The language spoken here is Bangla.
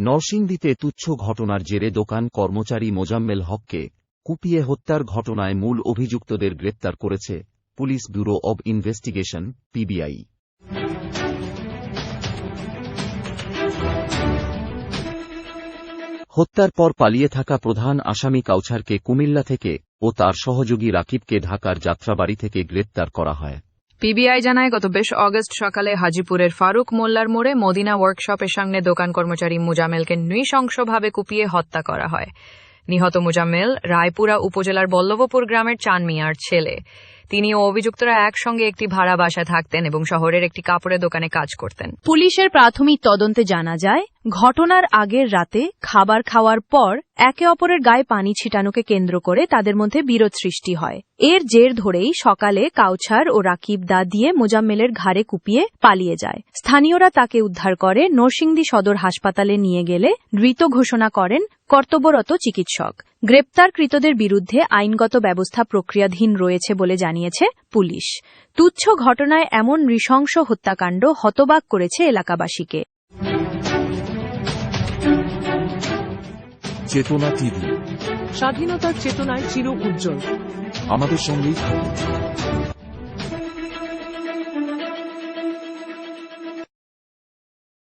নরসিংদীতে তুচ্ছ ঘটনার জেরে দোকান কর্মচারী মোজাম্মেল হককে কুপিয়ে হত্যার ঘটনায় মূল অভিযুক্তদের গ্রেপ্তার করেছে police bureau of investigation, PBI. হত্যার পর পালিয়ে থাকা প্রধান আসামি কাউছারকে কুমিল্লা থেকে ও তার সহযোগী রাকিবকে ঢাকার যাত্রাবাড়ি থেকে গ্রেপ্তার করা হয়। পিবিআই জানায়, গত বেশ অগস্ট সকালে হাজিপুরের ফারুক মোল্লার মোড়ে মদিনা ওয়ার্কশপের সামনে দোকান কর্মচারী মুজামেলকে নৃশংসভাবে কুপিয়ে হত্যা করা হয়। নিহত মুজাম্মেল রায়পুরা উপজেলার বল্লভপুর গ্রামের চান মিয়ার ছেলে। তিনি ও অভিযুক্তরা একসঙ্গে একটি ভাড়া বাসায় থাকতেন এবং শহরের একটি কাপড়ের দোকানে কাজ করতেন। পুলিশের প্রাথমিক তদন্তে জানা যায়, ঘটনার আগের রাতে খাবার খাওয়ার পর একে অপরের গায়ে পানি ছিটানোকে কেন্দ্র করে তাদের মধ্যে বিরোধ সৃষ্টি হয়। এর জের ধরেই সকালে কাউছার ও রাকিব দা দিয়ে মোজাম্মেলের ঘাড়ে কুপিয়ে পালিয়ে যায়। স্থানীয়রা তাকে উদ্ধার করে নরসিংদী সদর হাসপাতালে নিয়ে গেলে মৃত ঘোষণা করেন কর্তব্যরত চিকিৎসক। গ্রেপ্তারকৃতদের বিরুদ্ধে আইনগত ব্যবস্থা প্রক্রিয়াধীন রয়েছে বলে জানিয়েছে পুলিশ। তুচ্ছ ঘটনায় এমন নৃশংস হত্যাকাণ্ড হতবাক করেছে এলাকাবাসীকে। চেতনা টিভি। স্বাধীনতার চেতনায় চির উজ্জ্বল। আমাদের সঙ্গেই থাকুন।